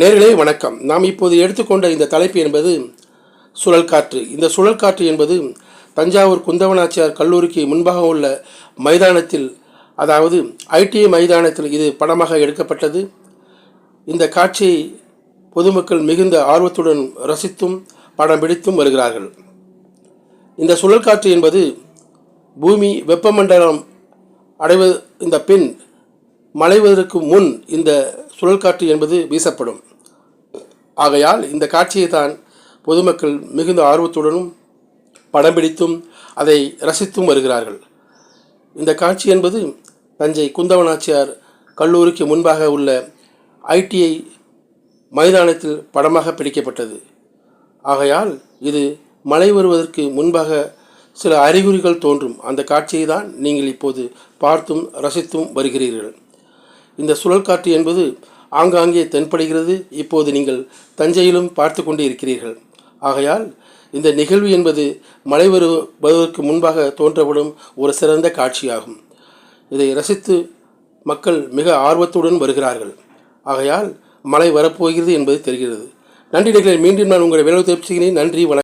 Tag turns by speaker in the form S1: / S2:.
S1: நேர்களே வணக்கம். நாம் இப்போது எடுத்துக்கொண்ட இந்த தலைப்பு என்பது சுழல் காற்று. இந்த சுழல் காற்று என்பது தஞ்சாவூர் குந்தவனாச்சியார் கல்லூரிக்கு முன்பாக உள்ள மைதானத்தில் அதாவது ஐடிஐ மைதானத்தில் இது படமாக எடுக்கப்பட்டது. இந்த காட்சியை பொதுமக்கள் மிகுந்த ஆர்வத்துடன் ரசித்தும் படம் பிடித்தும் வருகிறார்கள். இந்த சுழல் காற்று என்பது பூமி வெப்பமண்டலம் அடைவது இந்த பின் மலைவதற்கு முன் இந்த சுழல் காற்று என்பது வீசப்படும். ஆகையால் இந்த காட்சியை தான் பொதுமக்கள் மிகுந்த ஆர்வத்துடனும் படம் பிடித்தும் அதை ரசித்தும் வருகிறார்கள். இந்த காட்சி என்பது தஞ்சை குந்தவனாச்சியார் கல்லூரிக்கு முன்பாக உள்ள ஐடிஐ மைதானத்தில் படமாக பிடிக்கப்பட்டது. ஆகையால் இது மழை வருவதற்கு முன்பாக சில அறிகுறிகள் தோன்றும். அந்த காட்சியை தான் நீங்கள் இப்போது பார்த்தும் ரசித்தும் வருகிறீர்கள். இந்த சுழல்காற்று என்பது ஆங்காங்கே தென்படுகிறது. இப்போது நீங்கள் தஞ்சையிலும் பார்த்து கொண்டு இருக்கிறீர்கள். ஆகையால் இந்த நிகழ்வு என்பது மழை வரு வருவதற்கு முன்பாக தோன்றப்படும் ஒரு சிறந்த காட்சியாகும். இதை ரசித்து மக்கள் மிக ஆர்வத்துடன் வருகிறார்கள். ஆகையால் மழை வரப்போகிறது என்பது தெரிகிறது. நன்றி நிகழ்ச்சியில் மீண்டும் நான் உங்களை வேலை செய்கிறேன் நன்றி வணக்கம்.